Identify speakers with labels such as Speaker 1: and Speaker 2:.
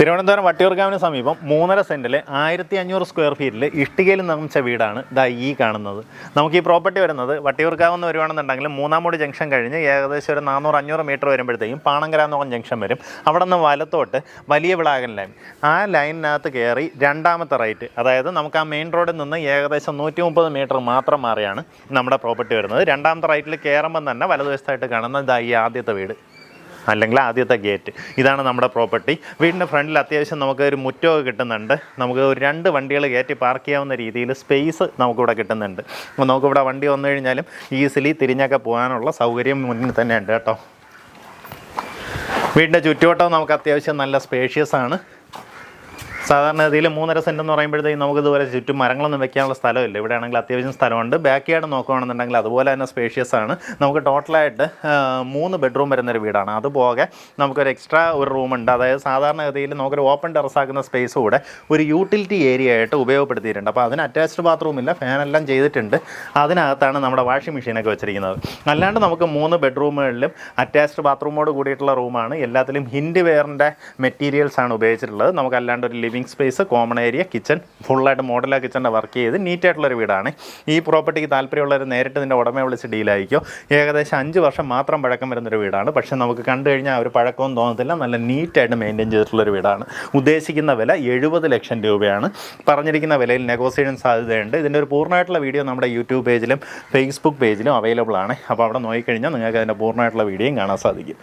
Speaker 1: തിരുവനന്തപുരം വട്ടിയൂർക്കാവിന് സമീപം മൂന്നര സെന്റിൽ ആയിരത്തി അഞ്ഞൂറ് സ്ക്വയർ ഫീറ്റിൽ ഇഷ്ടികയിൽ നിർമ്മിച്ച വീടാണ് ദാ ഈ കാണുന്നത്. നമുക്ക് ഈ പ്രോപ്പർട്ടി വരുന്നത് വട്ടിയൂർക്കാവ് എന്ന് വരുവാണെന്നുണ്ടെങ്കിൽ മൂന്നാമൂടി ജംഗ്ഷൻ കഴിഞ്ഞ് ഏകദേശം ഒരു നാനൂറ് അഞ്ഞൂറ് മീറ്റർ വരുമ്പോഴത്തേക്കും പാണങ്കര എന്ന് പറഞ്ഞ ജംഗ്ഷൻ വരും. അവിടെ നിന്ന് വലത്തോട്ട് വലിയ വിളാകൻ ലൈൻ ആ ലൈനിനകത്ത് കയറി രണ്ടാമത്തെ റൈറ്റ് അതായത് നമുക്ക് ആ മെയിൻ റോഡിൽ നിന്ന് ഏകദേശം നൂറ്റി മുപ്പത് മീറ്റർ മാത്രം മാറിയാണ് നമ്മുടെ പ്രോപ്പർട്ടി വരുന്നത്. രണ്ടാമത്തെ റൈറ്റിൽ കയറുമ്പം തന്നെ വലതുവശത്തായിട്ട് കാണുന്ന ഇതാ ഈ ആദ്യത്തെ വീട്. അല്ലെങ്കിൽ ആദ്യത്തെ ഗേറ്റ്. ഇതാണ് നമ്മുടെ പ്രോപ്പർട്ടി. വീടിന്റെ ഫ്രണ്ടിൽ അത്യാവശ്യം നമുക്ക് ഒരു മുറ്റമൊക്കെ കിട്ടുന്നുണ്ട്. നമുക്ക് ഒരു രണ്ട് വണ്ടികൾ കയറ്റി പാർക്ക് ചെയ്യാവുന്ന രീതിയിൽ സ്പേസ് നമുക്കിവിടെ കിട്ടുന്നുണ്ട്. അപ്പോൾ നമുക്കിവിടെ വണ്ടി വന്നു കഴിഞ്ഞാലും ഈസിലി തിരിഞ്ഞൊക്കെ പോകാനുള്ള സൗകര്യം മുന്നിൽ തന്നെ ഉണ്ട് കേട്ടോ. വീടിന്റെ ചുറ്റുവട്ടം നമുക്ക് അത്യാവശ്യം നല്ല സ്പേഷ്യസ് ആണ്. സാധാരണ ഗതിയിൽ മൂന്നര സെന്റ് എന്ന് പറയുമ്പോഴത്തേക്കും നമുക്ക് ഇതുപോലെ ചുറ്റും മരങ്ങളൊന്നും വെക്കാനുള്ള സ്ഥലമില്ല. ഇവിടെ ആണെങ്കിൽ അത്യാവശ്യം സ്ഥലമുണ്ട്. ബാക്ക് യാർഡ് നോക്കുകയാണെന്നുണ്ടെങ്കിൽ അതുപോലെ തന്നെ സ്പേഷ്യസ് ആണ്. നമുക്ക് ടോട്ടലായിട്ട് മൂന്ന് ബെഡ്റൂം വരുന്നൊരു വീടാണ്. അതുപോകെ നമുക്കൊരു എക്സ്ട്രാ ഒരു റൂമുണ്ട് അതായത് സാധാരണ ഗതിയിൽ നമുക്കൊരു ഓപ്പൺ ടെറസ് ആക്കുന്ന സ്പേസ് കൂടെ ഒരു യൂട്ടിലിറ്റി ഏരിയ ആയിട്ട് ഉപയോഗപ്പെടുത്തിയിട്ടുണ്ട്. അപ്പോൾ അതിന് അറ്റാച്ച്ഡ് ബാത്റൂമില്ല ഫാനെല്ലാം ചെയ്തിട്ടുണ്ട്. അതിനകത്താണ് നമ്മുടെ വാഷിംഗ് മെഷീനൊക്കെ വെച്ചിരിക്കുന്നത്. അല്ലാണ്ട് നമുക്ക് മൂന്ന് ബെഡ്റൂമുകളിലും അറ്റാച്ച്ഡ് ബാത്റൂമോട് കൂടിയിട്ടുള്ള റൂമാണ് എല്ലാത്തിലും ഹിൻഡ് വെയറിന്റെ മെറ്റീരിയൽസ് ആണ് ഉപയോഗിച്ചിട്ടുള്ളത്. നമുക്ക് അല്ലാണ്ട് ഒരു living space common area kitchen ഫുള്ളായിട്ട് മോഡലാ കിച്ചണിന്റെ വർക്ക് ചെയ്ത് നീറ്റായിട്ടുള്ളൊരു വീടാണ്. ഈ പ്രോപ്പർട്ടിക്ക് താല്പര്യമുള്ളവർ നേരിട്ട് ഇതിന്റെ ഉടമയെ വിളിച്ച് ഡീലായിരിക്കും ഏകദേശം അഞ്ച് വർഷം മാത്രം പഴക്കം വരുന്നൊരു വീടാണ്. പക്ഷേ നമുക്ക് കണ്ടു കഴിഞ്ഞാൽ ഒരു പഴക്കവും തോന്നത്തില്ല. നല്ല നീറ്റായിട്ട് മെയിന്റെയിൻ ചെയ്തിട്ടുള്ളൊരു വീടാണ്. ഉദ്ദേശിക്കുന്ന വില എഴുപത് ലക്ഷം രൂപയാണ്. പറഞ്ഞിരിക്കുന്ന വിലയിൽ നെഗോസിയേഷൻ സാധ്യതയുണ്ട്. ഇതിന്റെ ഒരു പൂർണമായിട്ടുള്ള വീഡിയോ നമ്മുടെ യൂട്യൂബ് പേജിലും ഫേസ്ബുക്ക് പേജിലും അവൈലബിൾ ആണ്. അപ്പോൾ അവിടെ നോക്കിക്കഴിഞ്ഞാൽ നിങ്ങൾക്ക് അതിന്റെ പൂർണമായിട്ടുള്ള വീഡിയോയും കാണാൻ സാധിക്കും.